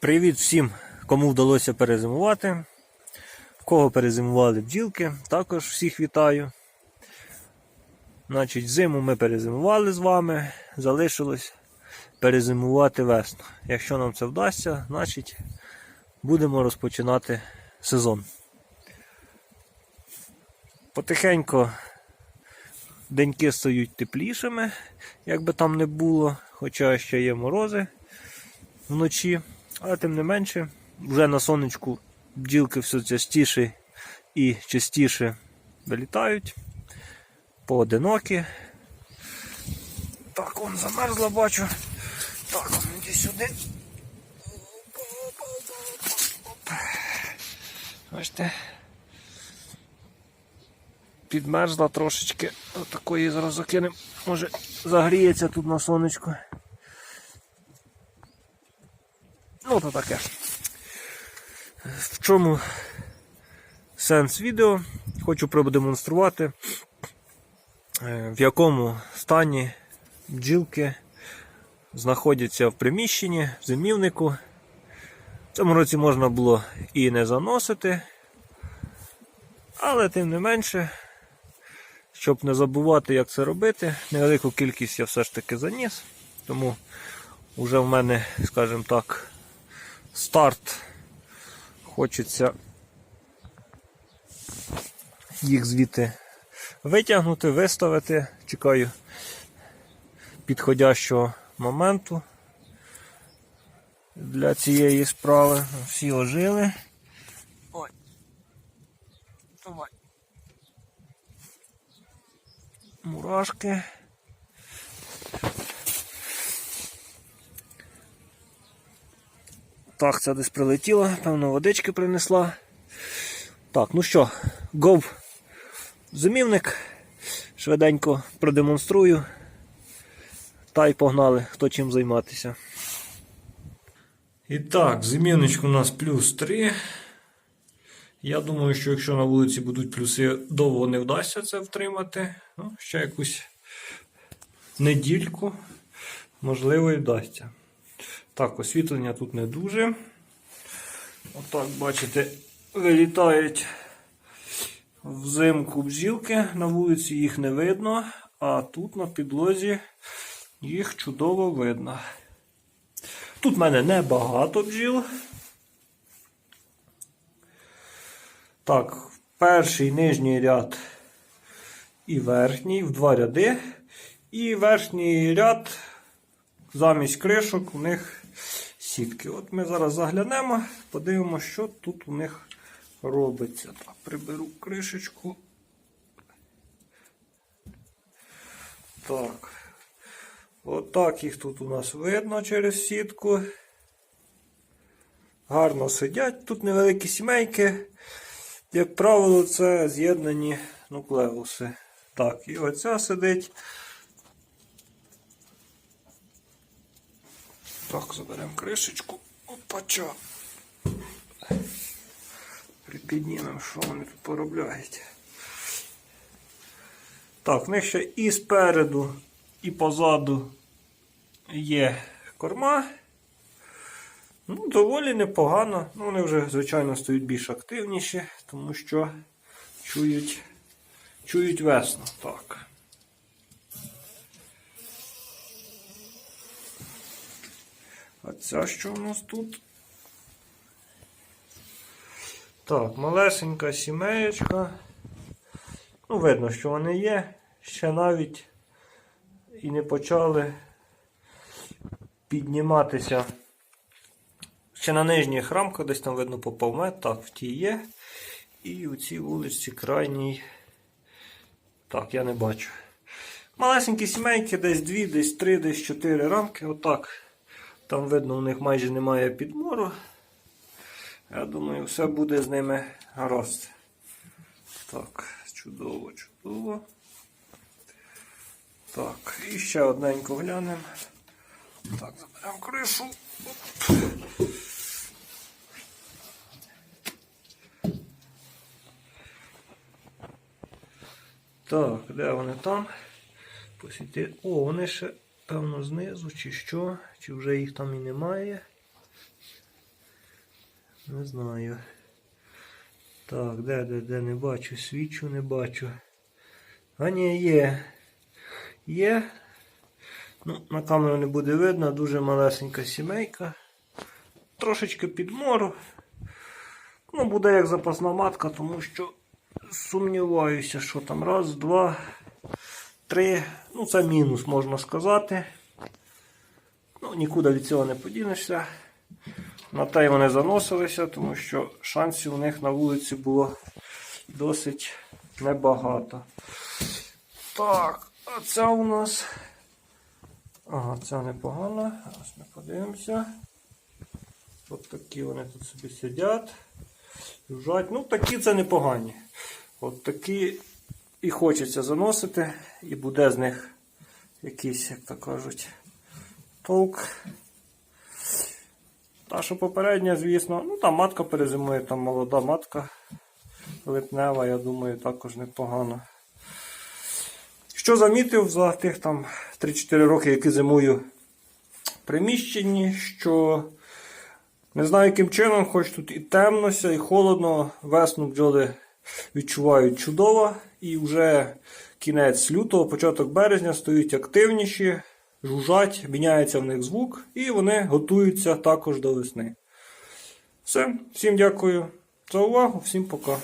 Привіт всім, кому вдалося перезимувати. В кого перезимували бджілки, також всіх вітаю. Значить, зиму ми перезимували з вами, залишилось перезимувати весну. Якщо нам це вдасться, значить будемо розпочинати сезон. Потихеньку деньки стають теплішими, як би там не було, хоча ще є морози вночі, але тим не менше, вже на сонечку бджілки все частіше і частіше вилітають, поодинокі. Так, он замерзла, бачу. Так, іди сюди. Бачите. Підмерзла трошечки. Отакої зараз закинемо. Може загріється тут на сонечку. Ну, таке. В чому сенс відео? Хочу продемонструвати, е, в якому стані бджілки знаходяться в приміщенні, в зимівнику. В цьому році можна було і не заносити, але тим не менше, щоб не забувати, як це робити, невелику кількість я все ж таки заніс, тому вже в мене, скажімо так, старт. Хочеться їх звідти витягнути, виставити. Чекаю підходящого моменту для цієї справи. Всі ожили. Ой. Давай. Мурашки. Так, це десь прилетіло, певно, водички принесла. Так, ну що, гов зимівник. Швиденько продемонструю. Та й погнали, хто чим займатися. І так, зимівничку у нас плюс 3. Я думаю, що якщо на вулиці будуть плюси, довго не вдасться це втримати. Ну, ще якусь недільку, можливо, і вдасться. Так, освітлення тут не дуже. Отак, бачите, вилітають взимку бджілки, на вулиці їх не видно, а тут на підлозі їх чудово видно. Тут в мене небагато бджіл. Так, перший нижній ряд і верхній в два ряди. І верхній ряд замість кришок у них сітки. От ми зараз заглянемо, подивимося, що тут у них робиться. Так, приберу кришечку. Так. Отак їх тут у нас видно через сітку. Гарно сидять. Тут невеликі сімейки. Як правило, це з'єднані нуклеуси. Так, і оця сидить. Так, заберемо кришечку. Опача. Припіднімемо, що вони тут поробляють. Так, в них ще і спереду, і позаду є корма. Ну, доволі непогано. Ну, вони вже, звичайно, стають більш активніші, тому що чують, чують весну. Так. А ця що у нас тут? Так, малесенька сімеєчка. Ну, видно, що вони є. Ще навіть і не почали підніматися. Ще на нижніх рамках, десь там видно попав мед, так, в тій є. І у цій вулиці крайній. Так, я не бачу. Малесенькі сімейки, десь 2, десь 3, десь 4 рамки. Отак. Там видно, у них майже немає підмору. Я думаю, все буде з ними гаразд. Так, чудово, чудово. Так, і ще одненько глянемо. Так, заберемо кришу. Так, де вони там? Посіти. О, вони ще, певно, знизу, чи що, чи вже їх там і немає. Не знаю. Так, де, де, де не бачу, свічу не бачу. А ні, є. Є. Ну, на камеру не буде видно, дуже малесенька сімейка. Трошечки підмору. Ну, буде як запасна матка, тому що сумніваюся, що там раз, два, три. Ну, це мінус, можна сказати. Ну, нікуди від цього не подінешся. На те вони заносилися, тому що шансів у них на вулиці було досить небагато. Так, а це у нас. Ага, це непогано. Зараз ми подивимося. От такі вони тут собі сидять. Лежать. Ну, такі це непогані. От такі і хочеться заносити, і буде з них якийсь, як то кажуть, толк. Та, що попередня, звісно, ну там матка перезимує, там молода матка липнева, я думаю, також непогано. Що замітив за тих там 3-4 роки, які зимую в приміщенні, що не знаю, яким чином, хоч тут і темнося, і холодно, весну бджоли відчувають чудово, і вже кінець лютого, початок березня стають активніші, жужжать, міняється в них звук, і вони готуються також до весни. Все, всім дякую за увагу, всім пока.